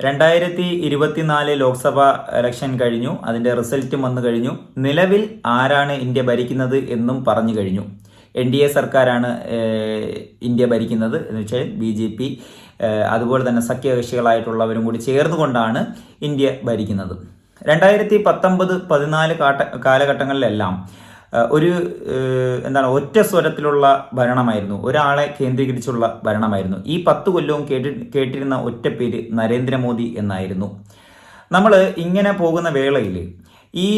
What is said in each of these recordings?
രണ്ടായിരത്തി ഇരുപത്തിനാല് ലോക്സഭ ഇലക്ഷൻ കഴിഞ്ഞു. അതിന്റെ റിസൾട്ടും വന്നു കഴിഞ്ഞു. നിലവിൽ ആരാണ് ഇന്ത്യ ഭരിക്കുന്നത് എന്നും പറഞ്ഞു കഴിഞ്ഞു. എൻ ഡി എ സർക്കാരാണ് ഇന്ത്യ ഭരിക്കുന്നത് എന്ന് വെച്ചാൽ ബി ജെ പി അതുപോലെ തന്നെ സഖ്യകക്ഷികളായിട്ടുള്ളവരും കൂടി ചേർന്നുകൊണ്ടാണ് ഇന്ത്യ ഭരിക്കുന്നത്. രണ്ടായിരത്തി പത്തൊമ്പത് പതിനാല് കാട്ട കാലഘട്ടങ്ങളിലെല്ലാം ഒരു എന്താണ് ഒറ്റ സ്വരത്തിലുള്ള ഭരണമായിരുന്നു. ഒരാളെ കേന്ദ്രീകരിച്ചുള്ള ഭരണമായിരുന്നു. ഈ പത്ത് കൊല്ലവും കേട്ടി കേട്ടിരുന്ന ഒറ്റ പേര് നരേന്ദ്രമോദി എന്നായിരുന്നു. നമ്മൾ ഇങ്ങനെ പോകുന്ന വേളയിൽ ഈ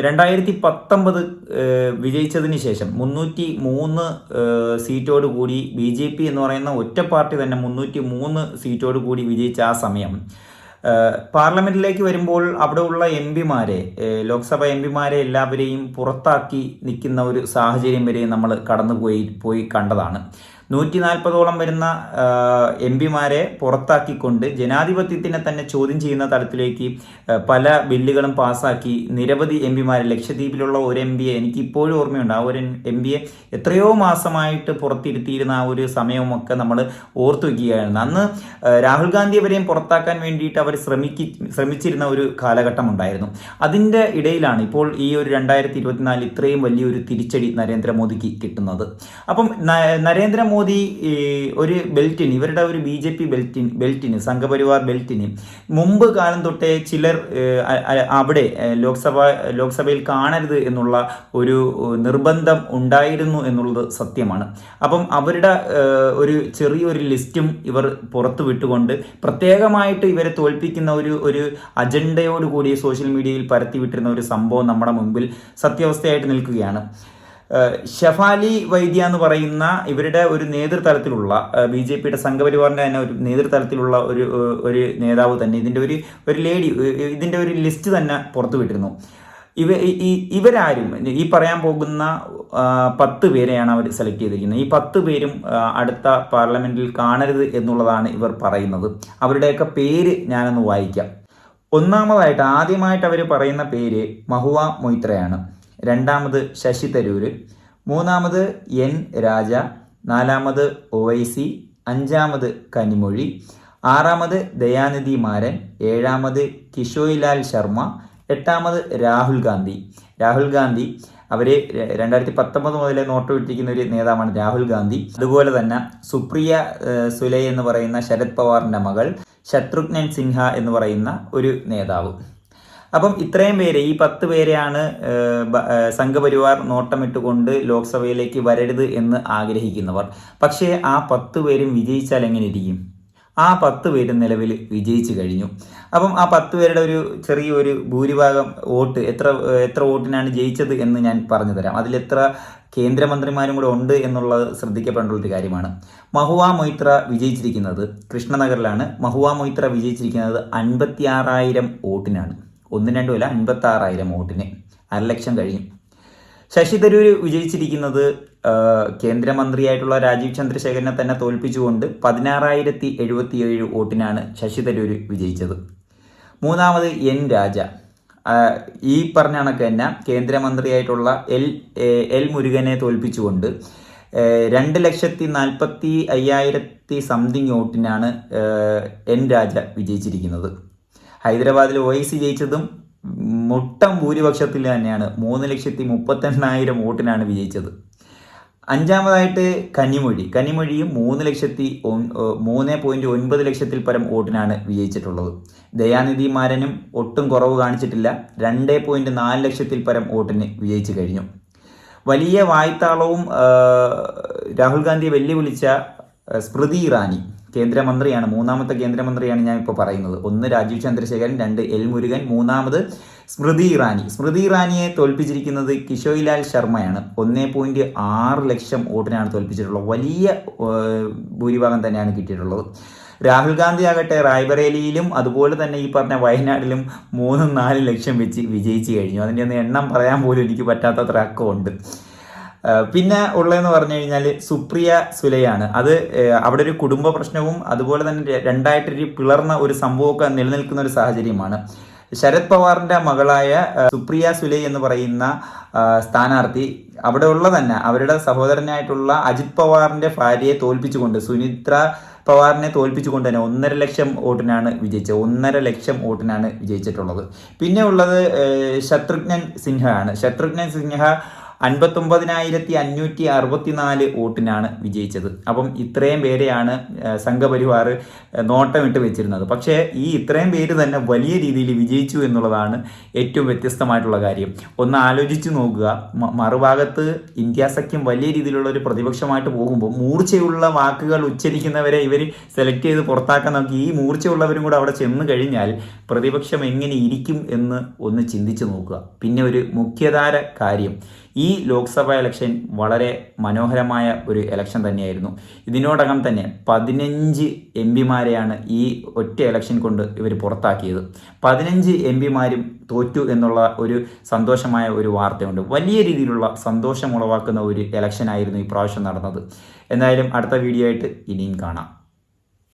രണ്ടായിരത്തി പത്തൊമ്പത് വിജയിച്ചതിന് ശേഷം മുന്നൂറ്റി മൂന്ന് സീറ്റോട് കൂടി ബി ജെ പി എന്ന് പറയുന്ന ഒറ്റ പാർട്ടി തന്നെ മുന്നൂറ്റി മൂന്ന് സീറ്റോട് കൂടി വിജയിച്ച ആ സമയം പാർലമെന്റിലേക്ക് വരുമ്പോൾ അവിടെ ഉള്ള എം പിമാരെ ലോക്സഭ എം പിമാരെ എല്ലാവരെയും പുറത്താക്കി നിൽക്കുന്ന ഒരു സാഹചര്യം വരെ നമ്മൾ കടന്നുപോയി പോയി കണ്ടതാണ്. നൂറ്റി നാൽപ്പതോളം വരുന്ന എം പിമാരെ പുറത്താക്കിക്കൊണ്ട് ജനാധിപത്യത്തിനെ തന്നെ ചോദ്യം ചെയ്യുന്ന തലത്തിലേക്ക് പല ബില്ലുകളും പാസ്സാക്കി നിരവധി എം പിമാരെ ലക്ഷദ്വീപിലുള്ള ഒരു എം പിയെ എനിക്ക് ഇപ്പോഴും ഓർമ്മയുണ്ട്. ആ ഒരു എം പിയെ എത്രയോ മാസമായിട്ട് പുറത്തിരുത്തിയിരുന്ന ആ ഒരു സമയമൊക്കെ നമ്മൾ ഓർത്തു വയ്ക്കുകയായിരുന്നു. അന്ന് രാഹുൽ ഗാന്ധി വരെയും പുറത്താക്കാൻ വേണ്ടിയിട്ട് അവർ ശ്രമിക്കി ശ്രമിച്ചിരുന്ന ഒരു കാലഘട്ടം ഉണ്ടായിരുന്നു അതിന്റെ ഇടയിലാണ് ഇപ്പോൾ ഈ ഒരു രണ്ടായിരത്തി ഇരുപത്തിനാല് ഇത്രയും വലിയൊരു തിരിച്ചടി നരേന്ദ്രമോദിക്ക് കിട്ടുന്നത്. അപ്പം ന- ഈ ഒരു ബെൽറ്റിന് ഇവരുടെ ഒരു ബി ജെ പി ബെൽറ്റിന് ബെൽറ്റിന് സംഘപരിവാർ ബെൽറ്റിന് മുമ്പ് കാലം തൊട്ടേ ചിലർ അവിടെ ലോക്സഭ ലോക്സഭയിൽ കാണരുത് എന്നുള്ള ഒരു നിർബന്ധം ഉണ്ടായിരുന്നു എന്നുള്ളത് സത്യമാണ്. അപ്പം അവരുടെ ഒരു ചെറിയൊരു ലിസ്റ്റും ഇവർ പുറത്തു വിട്ടുകൊണ്ട് പ്രത്യേകമായിട്ട് ഇവരെ തോൽപ്പിക്കുന്ന ഒരു ഒരു അജണ്ടയോടുകൂടി സോഷ്യൽ മീഡിയയിൽ പരത്തിവിട്ടിരുന്ന ഒരു സംഭവം നമ്മുടെ മുമ്പിൽ സത്യാവസ്ഥയായിട്ട് നിൽക്കുകയാണ്. ഷഫാലി വൈദ്യ എന്ന് പറയുന്ന ഇവരുടെ ഒരു നേതൃതലത്തിലുള്ള ബി ജെ പിയുടെ സംഘപരിവാറിന്റെ തന്നെ ഒരു നേതൃതലത്തിലുള്ള ഒരു ഒരു നേതാവ് തന്നെ ഇതിന്റെ ഒരു ഒരു ലേഡി ഇതിന്റെ ഒരു ലിസ്റ്റ് തന്നെ പുറത്തു വിട്ടിരുന്നു. ഇവ ഇവരാരും ഈ പറയാൻ പോകുന്ന പത്ത് പേരെയാണ് അവർ സെലക്ട് ചെയ്തിരിക്കുന്നത്. ഈ പത്ത് പേരും അടുത്ത പാർലമെന്റിൽ കാണരുത് എന്നുള്ളതാണ് ഇവർ പറയുന്നത്. അവരുടെയൊക്കെ പേര് ഞാനൊന്ന് വായിക്കാം. ഒന്നാമതായിട്ട് ആദ്യമായിട്ട് അവർ പറയുന്ന പേര് മഹുവ മൊയ്ത്രയാണ്. രണ്ടാമത് ശശി തരൂര് മൂന്നാമത് എൻ രാജ നാലാമത് ഒവൈസി അഞ്ചാമത് കനിമൊഴി ആറാമത് ദയാനിധി മാരൻ ഏഴാമത് കിഷോയിലാൽ ശർമ്മ എട്ടാമത് രാഹുൽ ഗാന്ധി. രാഹുൽ ഗാന്ധി അവർ രണ്ടായിരത്തി പത്തൊമ്പത് മുതലേ നോട്ട് വിട്ടിരിക്കുന്ന ഒരു നേതാവാണ് രാഹുൽ ഗാന്ധി. അതുപോലെ തന്നെ സുപ്രിയ സുലൈ എന്ന് പറയുന്ന ശരത് പവാറിന്റെ മകൾ ശത്രുഘ്നൻ സിൻഹ എന്ന് പറയുന്ന ഒരു നേതാവ്. അപ്പം ഇത്രയും പേര് ഈ പത്ത് പേരെയാണ് സംഘപരിവാർ നോട്ടമിട്ടുകൊണ്ട് ലോക്സഭയിലേക്ക് വരരുത് എന്ന് ആഗ്രഹിക്കുന്നവർ. പക്ഷേ ആ പത്ത് പേരും വിജയിച്ചാൽ എങ്ങനെ ഇരിക്കും? ആ പത്ത് പേരും നിലവിൽ വിജയിച്ചു കഴിഞ്ഞു. അപ്പം ആ പത്ത് പേരുടെ ഒരു ചെറിയൊരു ഭൂരിഭാഗം വോട്ട് എത്ര എത്ര വോട്ടിനാണ് ജയിച്ചത് എന്ന് ഞാൻ പറഞ്ഞു തരാം അതിൽ എത്ര കേന്ദ്രമന്ത്രിമാരും കൂടെ ഉണ്ട് എന്നുള്ളത് ശ്രദ്ധിക്കപ്പെടേണ്ട ഒരു കാര്യമാണ്. മഹുവ മൊയ്ത്ര വിജയിച്ചിരിക്കുന്നത് കൃഷ്ണനഗറിലാണ്. മഹുവ മൊയ്ത്ര വിജയിച്ചിരിക്കുന്നത് അൻപത്തി ആറായിരം വോട്ടിനാണ്. ഒന്നും രണ്ടുമില്ല അൻപത്തി ആറായിരം വോട്ടിന് അരലക്ഷം കഴിഞ്ഞു ശശി തരൂർ വിജയിച്ചിരിക്കുന്നത് കേന്ദ്രമന്ത്രിയായിട്ടുള്ള രാജീവ് ചന്ദ്രശേഖരനെ തന്നെ തോൽപ്പിച്ചുകൊണ്ട് പതിനാറായിരത്തി എഴുപത്തിയേഴ് വോട്ടിനാണ് ശശി തരൂർ വിജയിച്ചത്. മൂന്നാമത് എൻ രാജ. ഈ പറഞ്ഞ കണക്ക് തന്നെ കേന്ദ്രമന്ത്രിയായിട്ടുള്ള എൽ എൽ മുരുകനെ തോൽപ്പിച്ചുകൊണ്ട് രണ്ട് ലക്ഷത്തി നാൽപ്പത്തി അയ്യായിരത്തി സംതിങ് വോട്ടിനാണ് എൻ രാജ വിജയിച്ചിരിക്കുന്നത്. ഹൈദരാബാദിൽ ഒ ഐ സി ജയിച്ചതും മുട്ടം ഭൂരിപക്ഷത്തിൽ തന്നെയാണ്. മൂന്ന് ലക്ഷത്തി മുപ്പത്തെണ്ണായിരം വോട്ടിനാണ് വിജയിച്ചത്. അഞ്ചാമതായിട്ട് കന്നിമൊഴി. കന്നിമൊഴിയും മൂന്ന് ലക്ഷത്തി മൂന്ന് പോയിന്റ് ഒൻപത് ലക്ഷത്തിൽ പരം വോട്ടിനാണ് വിജയിച്ചിട്ടുള്ളത്. ദയാനിധി മാരനും ഒട്ടും കുറവ് കാണിച്ചിട്ടില്ല. രണ്ട് പോയിന്റ് നാല് ലക്ഷത്തിൽ പരം വോട്ടിന് വിജയിച്ചു കഴിഞ്ഞു. വലിയ വായ്ത്താളവും രാഹുൽ ഗാന്ധിയെ വെല്ലുവിളിച്ച സ്മൃതി ഇറാനി. കേന്ദ്രമന്ത്രിയാണ് മൂന്നാമത്തെ കേന്ദ്രമന്ത്രിയാണ് ഞാൻ ഇപ്പോൾ പറയുന്നത്. ഒന്ന് രാജീവ് ചന്ദ്രശേഖരൻ രണ്ട് എൽ മുരുകൻ മൂന്നാമത് സ്മൃതി ഇറാനി. സ്മൃതി ഇറാനിയെ തോൽപ്പിച്ചിരിക്കുന്നത് കിഷോയിലാൽ ശർമ്മയാണ്. ഒന്നേ പോയിന്റ് ആറ് ലക്ഷം വോട്ടിനാണ് തോൽപ്പിച്ചിട്ടുള്ളത്. വലിയ ഭൂരിഭാഗം തന്നെയാണ് കിട്ടിയിട്ടുള്ളത്. രാഹുൽ ഗാന്ധി ആകട്ടെ റായ്ബറേലിയിലും അതുപോലെ തന്നെ ഈ പറഞ്ഞ വയനാട്ടിലും മൂന്നും നാല് ലക്ഷം വെച്ച് വിജയിച്ചു കഴിഞ്ഞു. അതിന്റെ ഒന്നും എണ്ണം പറയാൻ പോലും എനിക്ക് പറ്റാത്തത്ര അക്കമുണ്ട് പിന്നെ ഉള്ളതെന്ന് പറഞ്ഞു കഴിഞ്ഞാൽ സുപ്രിയ സുലയാണ്. അത് അവിടെ ഒരു കുടുംബ പ്രശ്നവും അതുപോലെ തന്നെ രണ്ടായിട്ടൊരു പിളർന്ന ഒരു സംഭവമൊക്കെ നിലനിൽക്കുന്ന ഒരു സാഹചര്യമാണ്. ശരത് പവാറിന്റെ മകളായ സുപ്രിയ സുലൈ എന്ന് പറയുന്ന സ്ഥാനാർത്ഥി അവിടെ ഉള്ള തന്നെ അവരുടെ സഹോദരനായിട്ടുള്ള അജിത് പവാറിന്റെ ഭാര്യയെ തോൽപ്പിച്ചുകൊണ്ട് സുനിത്ര പവാറിനെ തോൽപ്പിച്ചുകൊണ്ട് തന്നെ ഒന്നര ലക്ഷം വോട്ടിനാണ് വിജയിച്ചത്. ഒന്നര ലക്ഷം വോട്ടിനാണ് വിജയിച്ചിട്ടുള്ളത്. പിന്നെ ഉള്ളത് ശത്രുഘ്നൻ സിൻഹ ആണ് ശത്രുഘ്നൻ സിൻഹ അൻപത്തൊമ്പതിനായിരത്തി അഞ്ഞൂറ്റി അറുപത്തിനാല് വോട്ടിനാണ് വിജയിച്ചത്. അപ്പം ഇത്രയും പേരെയാണ് സംഘപരിവാർ നോട്ടമിട്ട് വെച്ചിരുന്നത്. പക്ഷേ ഈ ഇത്രയും പേര് തന്നെ വലിയ രീതിയിൽ വിജയിച്ചു എന്നുള്ളതാണ് ഏറ്റവും വ്യത്യസ്തമായിട്ടുള്ള കാര്യം. ഒന്ന് ആലോചിച്ച് നോക്കുക. മറുഭാഗത്ത് ഇന്ത്യ സഖ്യം വലിയ രീതിയിലുള്ള ഒരു പ്രതിപക്ഷമായിട്ട് പോകുമ്പോൾ മൂർച്ചയുള്ള വാക്കുകൾ ഉച്ചരിക്കുന്നവരെ ഇവർ സെലക്ട് ചെയ്ത് പുറത്താക്കാൻ നോക്കി. ഈ മൂർച്ചയുള്ളവരും കൂടെ അവിടെ ചെന്ന് കഴിഞ്ഞാൽ പ്രതിപക്ഷം എങ്ങനെ ഇരിക്കും എന്ന് ഒന്ന് ചിന്തിച്ചു നോക്കുക. പിന്നെ ഒരു മുഖ്യധാര കാര്യം. ഈ ലോക്സഭാ ഇലക്ഷൻ വളരെ മനോഹരമായ ഒരു ഇലക്ഷൻ തന്നെയായിരുന്നു. ഇതിനോടകം തന്നെ പതിനഞ്ച് എം പിമാരെയാണ് ഈ ഒറ്റ ഇലക്ഷൻ കൊണ്ട് ഇവർ പുറത്താക്കിയത്. പതിനഞ്ച് എം പിമാരും തോറ്റു എന്നുള്ള ഒരു സന്തോഷമായ ഒരു വാർത്തയുണ്ട്. വലിയ രീതിയിലുള്ള സന്തോഷം ഉളവാക്കുന്ന ഒരു ഇലക്ഷനായിരുന്നു ഈ പ്രാവശ്യം നടന്നത്. എന്തായാലും അടുത്ത വീഡിയോ ആയിട്ട് ഇനിയും കാണാം.